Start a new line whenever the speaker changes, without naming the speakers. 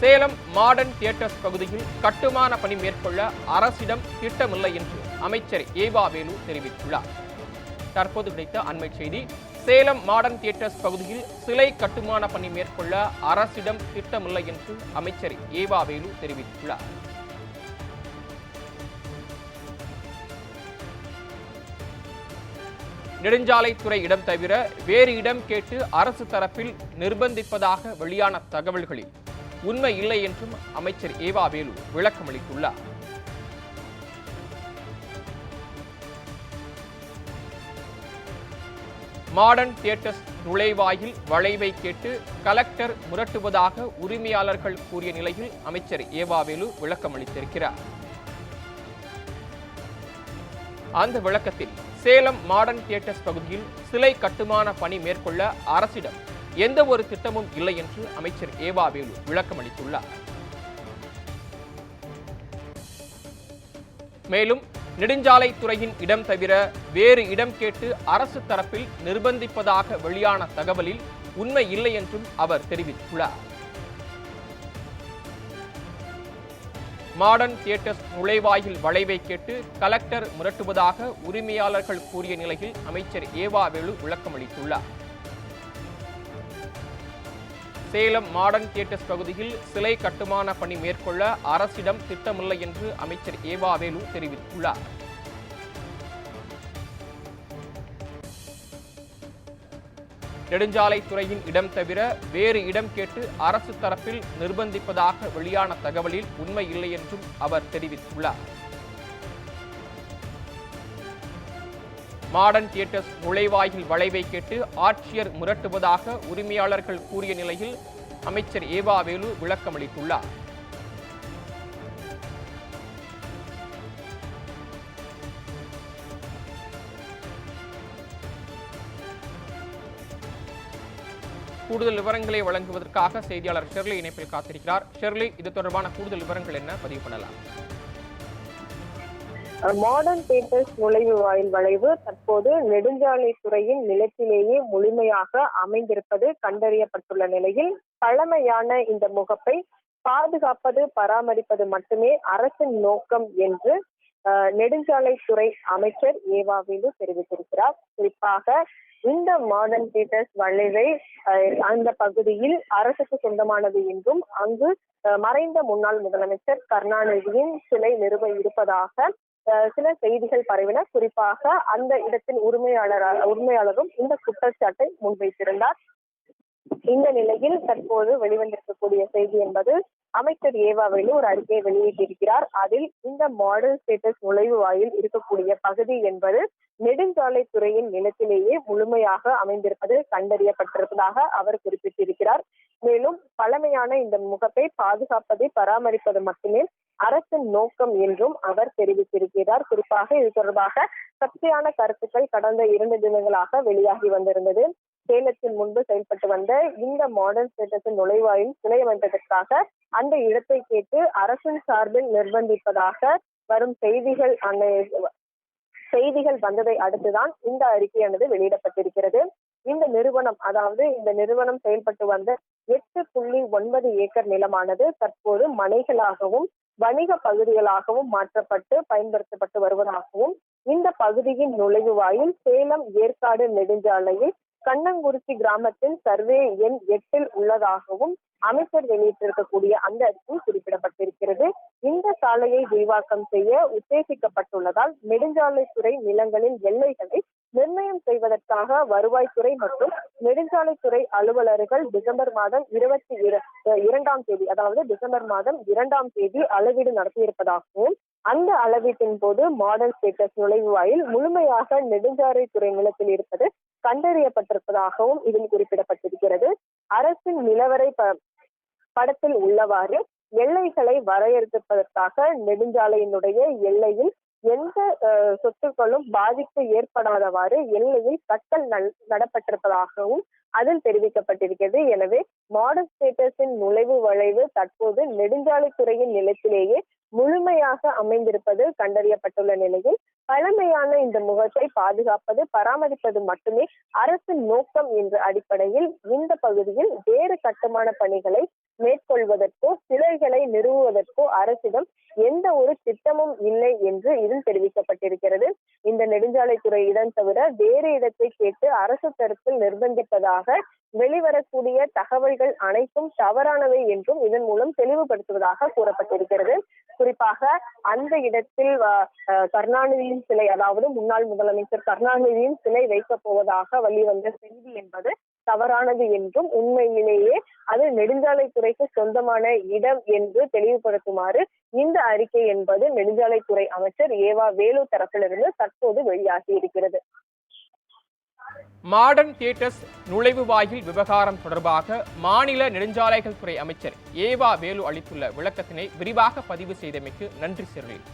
Salem modern theatres பகுதியில் கட்டுமான பணி மேற்கொள்ள அரசிடம் திட்டமில்லை என்று அமைச்சர் ஏவாவேலு தெரிவித்துள்ளார். தற்போது கிடைத்த அண்மை செய்தி சேலம் மாடர்ன் தியேட்டர்ஸ் பகுதியில் சிலை கட்டுமான பணி மேற்கொள்ள அரசிடம் திட்டமில்லை என்று அமைச்சர் ஏவாவேலு தெரிவித்துள்ளார். நெடுஞ்சாலைத்துறை இடம் தவிர வேறு இடம் கேட்டு அரசு தரப்பில் நிர்பந்திப்பதாக வெளியான தகவல்களில் உண்மை இல்லை என்றும் அமைச்சர் ஏவாவேலு விளக்கமளித்துள்ளார். மாடர்ன் தியேட்டர்ஸ் நுழைவாயில் வளைவை கேட்டு கலெக்டர் முரட்டுவதாக உரிமையாளர்கள் கூறிய நிலையில் அமைச்சர் ஏவாவேலு விளக்கமளித்திருக்கிறார். அந்த விளக்கத்தில் சேலம் மாடர்ன் தியேட்டர்ஸ் பகுதியில் சிலை கட்டுமான பணி மேற்கொள்ள அரசிடம் எந்த ஒரு திட்டமும் இல்லை என்று அமைச்சர் ஏவாவேலு விளக்கமளித்துள்ளார் மேலும் நெடுஞ்சாலைத்துறையின் இடம் தவிர வேறு இடம் கேட்டு அரசு தரப்பில் நிர்பந்திப்பதாக வெளியான தகவலில் உண்மை இல்லை என்றும் அவர் தெரிவித்துள்ளார். மாடர்ன் தியேட்டர்ஸ் நுழைவாயில் வளைவை கேட்டு கலெக்டர் முரட்டுவதாக உரிமையாளர்கள் கூறிய நிலையில் அமைச்சர் ஏவாவேலு விளக்கமளித்துள்ளார் சேலம் மாடர்ன் தியேட்டர்ஸ் பகுதியில் சிலை கட்டுமான பணி மேற்கொள்ள அரசிடம் திட்டமில்லை என்று அமைச்சர் ஏவாவேலு தெரிவித்துள்ளார். நெடுஞ்சாலைத்துறையின் இடம் தவிர வேறு இடம் கேட்டு அரசு தரப்பில் நிர்பந்திப்பதாக வெளியான தகவலில் உண்மை இல்லை என்றும் அவர் தெரிவித்துள்ளார். மாடர்ன் தியேட்டர்ஸ் நுழைவாயில் வளைவை கேட்டு ஆட்சியர் முரட்டுவதாக உரிமையாளர்கள் கூறிய நிலையில் அமைச்சர் ஏவாவேலு விளக்கமளித்துள்ளார் கூடுதல் விவரங்களை வழங்குவதற்காக செய்தியாளர் ஷெர்லி இணைப்பில் காத்திருக்கிறார். ஷெர்லி இது தொடர்பான கூடுதல் விவரங்கள் என்ன? பதிவு பண்ணலாம்.
மாடர்ன் பேப்பர்ஸ் நுழைவு வாயில் வளைவு தற்போது நெடுஞ்சாலை துறையின் நிலத்திலேயே முழுமையாக அமைந்திருப்பது கண்டறியப்பட்டுள்ள நிலையில் பழமையான இந்த முகப்பை பாதுகாப்பது பராமரிப்பது மட்டுமே அரசின் நோக்கம் என்று நெடுஞ்சாலை நெடுஞ்சாலைத்துறை அமைச்சர் ஏவாவேலு தெரிவித்திருக்கிறார். குறிப்பாக இந்த மாடர்ன் பீட்டர்ஸ் வளைவை அஹ், அந்த பகுதியில் அரசுக்கு சொந்தமானது என்றும் அங்கு மறைந்த முன்னாள் முதலமைச்சர் கருணாநிதியின் சிலை நிறுவ இருப்பதாக சில செய்திகள் பரவின. குறிப்பாக அந்த இடத்தின் உரிமையாளர் உரிமையாளரும் இந்த குற்றச்சாட்டை முன்வைத்திருந்தார். இந்த நிலையில் தற்போது வெளிவந்திருக்கக்கூடிய செய்தி என்பது அமைச்சர் ஏவாவேலு ஒரு அறிக்கையை வெளியிட்டிருக்கிறார். அதில் இந்த மாடல் ஸ்டேட்டஸ் நுழைவு வாயில் இருக்கக்கூடிய பகுதி என்பது நெடுஞ்சாலை துறையின் நிலத்திலேயே முழுமையாக அமைந்திருப்பது கண்டறியப்பட்டிருப்பதாக அவர் குறிப்பிட்டிருக்கிறார். மேலும் பழமையான இந்த முகப்பை பாதுகாப்பதை பராமரிப்பது மட்டுமே அரசின் நோக்கம் என்றும் அவர் தெரிவித்திருக்கிறார். குறிப்பாக இது தொடர்பாக சர்ச்சையான கருத்துக்கள் கடந்த இரண்டு தினங்களாக வெளியாகி வந்திருந்தது. சேலத்தின் முன்பு செயல்பட்டு வந்த இந்த மாடர்ன் ஸ்டேட்டஸின் நுழைவாயில் சிலை அமைப்பதற்காக அந்த இடத்தை கேட்டு அரசின் சார்பில் நிர்பந்திப்பதாக வரும் செய்திகள் அன்னை செய்திகள் வந்ததை அடுத்துதான் இந்த அறிக்கையானது வெளியிடப்பட்டிருக்கிறது. இந்த நிறுவனம் அதாவது இந்த நிறுவனம் செயல்பட்டு வந்த எட்டு புள்ளி ஒன்பது ஏக்கர் நிலமானது தற்போது மனைகளாகவும் வணிக பகுதிகளாகவும் மாற்றப்பட்டு பயன்படுத்தப்பட்டு வருவதாகவும் இந்த பகுதியின் நுழைவு வாயில் சேலம் ஏற்காடு நெடுஞ்சாலையில் கண்ணங்குறிச்சி கிராமத்தின் சர்வே எண் எட்டில் உள்ளதாகவும் அமைச்சர் வெளியிட்டிருக்கக்கூடிய அந்த அறிக்கையில் குறிப்பிடப்பட்டிருக்கிறது. இந்த சாலையை விரிவாக்கம் செய்ய உத்தேசிக்கப்பட்டுள்ளதால் நெடுஞ்சாலைத்துறை நிலங்களின் எல்லைகளை நிர்ணயம் செய்வதற்காக வருவாய்த்துறை மற்றும் நெடுஞ்சாலைத்துறை அலுவலர்கள் டிசம்பர் மாதம் இருபத்தி இர- இரண்டாம் தேதி அதாவது டிசம்பர் மாதம் இரண்டாம் தேதி அளவீடு நடத்தியிருப்பதாகவும் அந்த அளவீட்டின் போது மாடல் ஸ்டேட்டஸ் நுழைவு வாயில் முழுமையாக நெடுஞ்சாலைத்துறை நிலத்தில் இருப்பது கண்டறியப்பட்டிருப்பதாகவும் இதில் குறிப்பிடப்பட்டிருக்கிறது. அரசின் நிலவரை படத்தில் உள்ளவாறு எல்லைகளை வரையறுப்பதற்காக நெடுஞ்சாலையினுடைய எல்லையில் எந்த சொத்துக்களும் பாதிப்பு ஏற்படாதவாறு எல்லையில் கட்டல் நல்- நடப்பட்டிருப்பதாகவும் அதில் தெரிவிக்கப்பட்டிருக்கிறது. எனவே மாடல் ஸ்டேட்டஸின் நுழைவு வளைவு தற்போது நெடுஞ்சாலைத்துறையின் நிலத்திலேயே முழுமையாக அமைந்திருப்பது கண்டறியப்பட்டுள்ள நிலையில் பழமையான இந்த முகத்தை பாதுகாப்பது பராமரிப்பது மட்டுமே அரசின் நோக்கம் என்ற அடிப்படையில் இந்த பகுதியில் வேறு கட்டுமான பணிகளை மேற்கொள்வதற்கோ சிலைகளை நிறுவுவதற்கோ அரசிடம் எந்த ஒரு திட்டமும் இல்லை என்று இதில் தெரிவிக்கப்பட்டிருக்கிறது. இந்த நெடுஞ்சாலைத்துறை இடம் தவிர வேறு இடத்தை கேட்டு அரசு தரப்பில் நிர்பந்திப்பதாக வெளிவரக்கூடிய தகவல்கள் அனைத்தும் தவறானவை என்றும் இதன் மூலம் தெளிவுபடுத்துவதாக கூறப்பட்டிருக்கிறது. குறிப்பாக அந்த இடத்தில் கருணாநிதியின் சிலை அதாவது முன்னாள் முதலமைச்சர் கருணாநிதியின் சிலை வைக்கப் போவதாக வெளிவந்த செய்தி என்பது தவறானது என்றும் உண்மையிலேயே அது நெடுஞ்சாலைத்துறைக்கு சொந்தமான இடம் என்று தெளிவுபடுத்துமாறு இந்த அறிக்கை என்பது நெடுஞ்சாலைத்துறை அமைச்சர் ஏவா வேலு தரப்பிலிருந்து தற்போது வெளியாகி இருக்கிறது.
மாடர்ன் தியேட்டர்ஸ் நுழைவு வாயில் விவகாரம் தொடர்பாக மாநில நெடுஞ்சாலைகள் துறை அமைச்சர் ஏவா வேலு அளித்துள்ள விளக்கத்தினை விரிவாக பதிவு செய்தமைக்கு நன்றி சிறில்